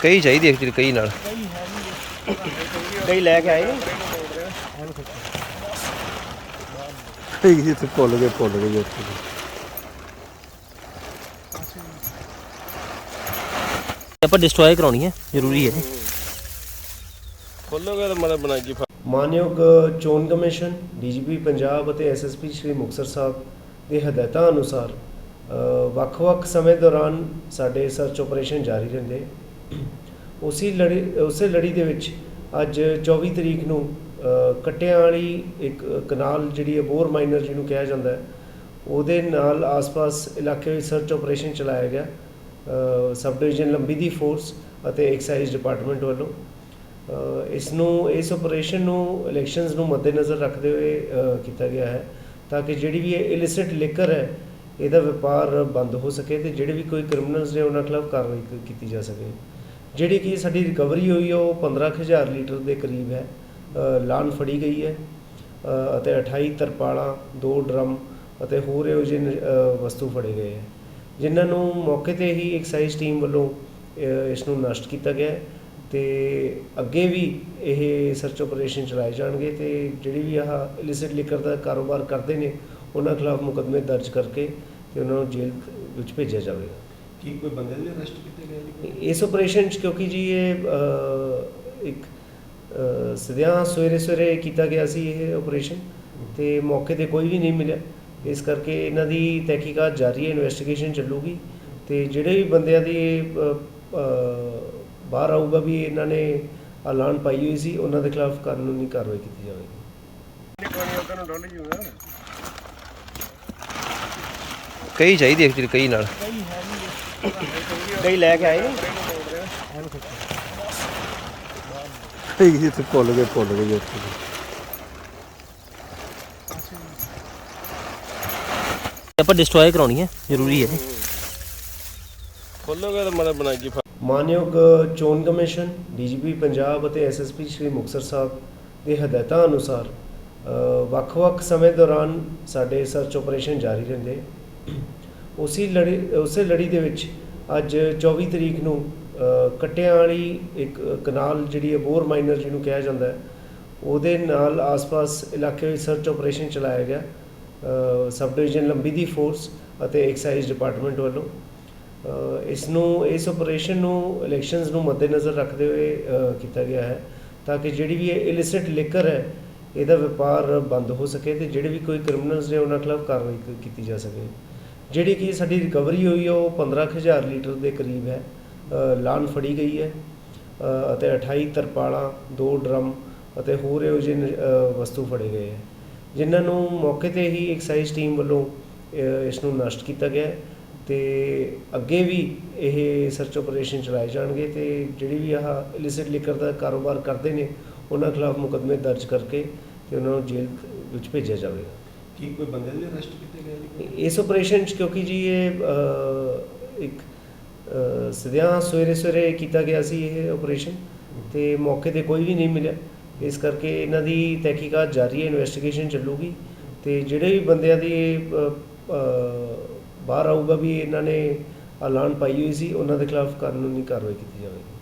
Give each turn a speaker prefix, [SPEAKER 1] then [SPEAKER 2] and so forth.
[SPEAKER 1] ਕਈ ਚਾਹੀਦੀ ਐਕਚੁਅਲੀ ਕਈ ਨਾਲ।
[SPEAKER 2] ਕਈ ਲੈ ਕੇ ਆਏ।
[SPEAKER 3] ਕਈ ਜਿੱਥੇ ਭੁੱਲ ਗਏ ਭੁੱਲ ਗਏ ਜੀ ਉੱਥੇ
[SPEAKER 2] ਆਪਾਂ ਡਿਸਟਰੋਏ ਕਰਾਉਣੀ ਹੈ ਜ਼ਰੂਰੀ ਹੈ
[SPEAKER 4] ਖੋਲੋਗੇ ਤਾਂ ਮਤਲਬ ਬਣਾਈ
[SPEAKER 5] ਮਾਨਯੋਗ ਚੋਣ ਕਮਿਸ਼ਨ ਡੀਜੀਪੀ ਪੰਜਾਬ ਅਤੇ ਐਸਐਸਪੀ ਸ਼੍ਰੀ ਮੁਕਤਸਰ ਸਾਹਿਬ ਦੇ ਹਦਾਇਤਾਂ ਅਨੁਸਾਰ ਵੱਖ-ਵੱਖ ਸਮੇਂ ਦੌਰਾਨ ਸਾਡੇ ਸਰਚ ਆਪਰੇਸ਼ਨ ਜਾਰੀ ਰਹਿੰਦੇ। ਉਸੇ ਲੜੀ ਉਸੇ ਲੜੀ ਦੇ ਵਿੱਚ ਅੱਜ 24 ਤਰੀਕ ਨੂੰ ਅ, ਕੱਟਿਆਂ ਵਾਲੀ ਇੱਕ ਕਨਾਲ ਜਿਹੜੀ ਹੈ ਬੋਰ ਮਾਈਨਰ ਜਿਹਨੂੰ ਕਿਹਾ ਜਾਂਦਾ ਹੈ ਉਹਦੇ ਨਾਲ ਆਸ-ਪਾਸ ਇਲਾਕੇ ਵਿੱਚ ਸਰਚ ਆਪਰੇਸ਼ਨ ਚਲਾਇਆ ਗਿਆ। ਸਬ ਡਿਵੀਜ਼ਨ ਲੰਬੀ ਦੀ ਫੋਰਸ ਅਤੇ ਐਕਸਾਈਜ਼ ਡਿਪਾਰਟਮੈਂਟ ਵੱਲੋਂ। ਇਸ ਨੂੰ ਇਸ ਆਪਰੇਸ਼ਨ ਨੂੰ ਇਲੈਕਸ਼ਨਸ ਨੂੰ ਮੱਦੇਨਜ਼ਰ ਰੱਖਦੇ ਹੋਏ ਕੀਤਾ ਗਿਆ ਹੈ ਤਾਂ ਕਿ ਜਿਹੜੀ ਵੀ ਇਹ ਇਲਿਸਿਟ ਲਿਕਰ ਹੈ ਇਹਦਾ ਵਪਾਰ ਬੰਦ ਹੋ ਸਕੇ ਤੇ ਜਿਹੜੇ ਵੀ ਕੋਈ ਕ੍ਰਿਮੀਨਲਸ ਨੇ ਉਹਨਾਂ ਖਿਲਾਫ ਕਾਰਵਾਈ ਕੀਤੀ ਜਾ ਸਕੇ। ਜਿਹੜੀ ਕਿ ਸਾਡੀ ਰਿਕਵਰੀ ਹੋਈ ਹੈ ਉਹ 15000 ਲੀਟਰ ਦੇ ਕਰੀਬ ਹੈ। ਲਾਨ ਫੜੀ ਗਈ ਹੈ। ਅਤੇ 28 ਤਰਪਾਲਾਂ, ਦੋ ਡਰਮ ਅਤੇ ਹੋਰ ਇਹੋ ਜਿਹੇ ਵਸਤੂ ਫੜੇ ਗਏ ਹੈ। ਜਿਨ੍ਹਾਂ ਨੂੰ ਮੌਕੇ ਤੇ ਹੀ ਐਕਸਾਈਜ਼ ਟੀਮ ਵੱਲੋਂ ਇਸ ਨੂੰ ਨਸ਼ਟ ਕੀਤਾ ਗਿਆ ਹੈ ਤੇ ਅੱਗੇ ਵੀ ਇਹ ਸਰਚ ਆਪਰੇਸ਼ਨ ਚਲਾਏ ਜਾਣਗੇ ਤੇ ਜਿਹੜੀ ਵੀ ਆਹ ਇਲਿਸਿਟ ਲਿਕਰ ਦਾ ਕਾਰੋਬਾਰ ਕਰਦੇ ਨੇ ਉਹਨਾਂ ਖਿਲਾਫ ਮੁਕੱਦਮੇ ਦਰਜ ਕਰਕੇ ਤੇ ਉਹਨਾਂ ਨੂੰ ਜੇਲ੍ਹ ਵਿੱਚ ਭੇਜਿਆ ਜਾਵੇਗਾ
[SPEAKER 3] ਕੀ ਕੋਈ ਬੰਦੇ ਵੀ ਅਰੈਸਟ ਕੀਤੇ ਗਏ ਜੀ?
[SPEAKER 5] ਇਸ ਆਪਰੇਸ਼ਨ 'ਚ ਕਿਉਂਕਿ ਜੀ ਇਹ ਇੱਕ ਅ, ਸਦਿਆਂ ਸਵੇਰੇ ਸਵੇਰੇ ਕੀਤਾ ਗਿਆ ਸੀ ਇਹ ਆਪਰੇਸ਼ਨ ਤੇ ਮੌਕੇ ਤੇ ਕੋਈ ਵੀ ਨਹੀਂ ਮਿਲਿਆ। ਇਸ ਕਰਕੇ ਇਹਨਾਂ ਦੀ ਤਹਿਕੀਕਾਤ ਜਾਰੀ ਹੈ ਇਨਵੈਸਟੀਗੇਸ਼ਨ ਚੱਲੂਗੀ ਤੇ ਜਿਹੜੇ ਵੀ ਬੰਦਿਆਂ ਦੀ ਬਾਹਰ ਆਊਗਾ ਵੀ ਇਹਨਾਂ ਨੇ ਐਲਾਨ ਪਾਈ ਹੋਈ ਸੀ ਉਹਨਾਂ ਦੇ ਖਿਲਾਫ ਕਾਨੂੰਨੀ ਕਾਰਵਾਈ ਕੀਤੀ ਜਾਵੇਗੀ।
[SPEAKER 1] ਕਈ ਚਾਹੀਦੀ ਐਕਚੁਅਲੀ ਕਈ ਨਾਲ।
[SPEAKER 2] ਕਈ ਲੈ ਕੇ ਆਏ
[SPEAKER 3] ਕਈ ਜਿੱਥੇ ਭੁੱਲ ਗਏ ਭੁੱਲ ਗਏ ਜੀ ਉੱਥੇ
[SPEAKER 2] ਆਪਾਂ ਡਿਸਟਰੋਏ ਕਰਾਉਣੀ ਹੈ ਜ਼ਰੂਰੀ ਹੈ
[SPEAKER 4] ਖੋਲੋਗੇ ਤਾਂ ਮਤਲਬ ਬਣਾਈ
[SPEAKER 5] ਮਾਨਯੋਗ ਚੋਣ ਕਮਿਸ਼ਨ ਡੀਜੀਪੀ ਪੰਜਾਬ ਅਤੇ ਐਸਐਸਪੀ ਸ਼੍ਰੀ ਮੁਕਤਸਰ ਸਾਹਿਬ ਦੇ ਹਦਾਇਤਾਂ ਅਨੁਸਾਰ ਵੱਖ-ਵੱਖ ਸਮੇਂ ਦੌਰਾਨ ਸਾਡੇ ਸਰਚ ਆਪਰੇਸ਼ਨ ਜਾਰੀ ਰਹਿੰਦੇ। ਉਸੇ ਲੜੀ ਉਸੇ ਲੜੀ ਦੇ ਵਿੱਚ ਅੱਜ 24 ਤਰੀਕ ਨੂੰ ਅ, ਕੱਟਿਆਂ ਵਾਲੀ ਇੱਕ ਕਨਾਲ ਜਿਹੜੀ ਹੈ ਬੋਰ ਮਾਈਨਰ ਜਿਹਨੂੰ ਕਿਹਾ ਜਾਂਦਾ ਹੈ ਉਹਦੇ ਨਾਲ ਆਸ-ਪਾਸ ਇਲਾਕੇ ਵਿੱਚ ਸਰਚ ਆਪਰੇਸ਼ਨ ਚਲਾਇਆ ਗਿਆ ਸਬ ਡਿਵੀਜ਼ਨ ਲੰਬੀ ਦੀ ਫੋਰਸ ਅਤੇ ਐਕਸਾਈਜ਼ ਡਿਪਾਰਟਮੈਂਟ ਵੱਲੋਂ। ਇਸ ਨੂੰ ਇਸ ਆਪਰੇਸ਼ਨ ਨੂੰ ਇਲੈਕਸ਼ਨਸ ਨੂੰ ਮੱਦੇਨਜ਼ਰ ਰੱਖਦੇ ਹੋਏ ਕੀਤਾ ਗਿਆ ਹੈ ਤਾਂ ਕਿ ਜਿਹੜੀ ਵੀ ਇਹ ਇਲਿਸਿਟ ਲਿਕਰ ਹੈ ਇਹਦਾ ਵਪਾਰ ਬੰਦ ਹੋ ਸਕੇ ਤੇ ਜਿਹੜੇ ਵੀ ਕੋਈ ਕ੍ਰਿਮੀਨਲਸ ਨੇ ਉਹਨਾਂ ਖਿਲਾਫ ਕਾਰਵਾਈ ਕੀਤੀ ਜਾ ਸਕੇ। ਜਿਹੜੀ ਕਿ ਸਾਡੀ ਰਿਕਵਰੀ ਹੋਈ ਹੈ ਉਹ 15000 ਲੀਟਰ ਦੇ ਕਰੀਬ ਹੈ। ਲਾਨ ਫੜੀ ਗਈ ਹੈ ਅਤੇ 28 ਤਰਪਾਲਾਂ, ਦੋ ਡਰਮ ਅਤੇ ਹੋਰ ਇਹੋ ਜਿਹੇ ਨ- ਵਸਤੂ ਫੜੇ ਗਏ ਹੈ। ਜਿਨ੍ਹਾਂ ਨੂੰ ਮੌਕੇ ਤੇ ਹੀ ਐਕਸਾਈਜ਼ ਟੀਮ ਵੱਲੋਂ ਇਸ ਨੂੰ ਨਸ਼ਟ ਕੀਤਾ ਗਿਆ ਹੈ ਤੇ ਅੱਗੇ ਵੀ ਇਹ ਸਰਚ ਆਪਰੇਸ਼ਨ ਚਲਾਏ ਜਾਣਗੇ ਤੇ ਜਿਹੜੀ ਵੀ ਆਹ ਇਲਿਸਿਟ ਲਿਕਰ ਦਾ ਕਾਰੋਬਾਰ ਕਰਦੇ ਨੇ, ਉਹਨਾਂ ਖਿਲਾਫ ਮੁਕੱਦਮੇ ਦਰਜ ਕਰਕੇ ਤੇ ਉਹਨਾਂ ਨੂੰ ਜੇਲ੍ਹ ਵਿੱਚ ਭੇਜਿਆ ਜਾਵੇਗਾ।
[SPEAKER 3] ਕੀ ਕੋਈ ਬੰਦੇ ਦੇ ਅਰੈਸਟ ਕੀਤੇ ਗਏ ਜੀ
[SPEAKER 5] ਇਸ ਆਪਰੇਸ਼ਨ 'ਚ ਕਿਉਂਕਿ ਜੀ ਇਹ ਅ, ਇੱਕ ਅ, ਸਦਿਆਂ ਸਵੇਰੇ ਸਵੇਰੇ ਕੀਤਾ ਗਿਆ ਸੀ ਇਹ ਆਪਰੇਸ਼ਨ ਤੇ ਮੌਕੇ ਤੇ ਕੋਈ ਵੀ ਨਹੀਂ ਮਿਲਿਆ। ਇਸ ਕਰਕੇ ਇਹਨਾਂ ਦੀ ਤਹਿਕੀਕਾਤ ਜਾਰੀ ਹੈ ਇਨਵੈਸਟੀਗੇਸ਼ਨ ਚੱਲੂਗੀ ਤੇ ਜਿਹੜੇ ਵੀ ਬੰਦਿਆਂ ਦੀ ਅ, ਅ, ਬਾਹਰ ਆਊਗਾ ਵੀ ਇਹਨਾਂ ਨੇ ਐਲਾਨ ਪਾਈ ਹੋਈ ਸੀ ਉਹਨਾਂ ਦੇ ਖਿਲਾਫ ਕਾਨੂੰਨੀ ਕਾਰਵਾਈ ਕੀਤੀ ਜਾਵੇਗੀ।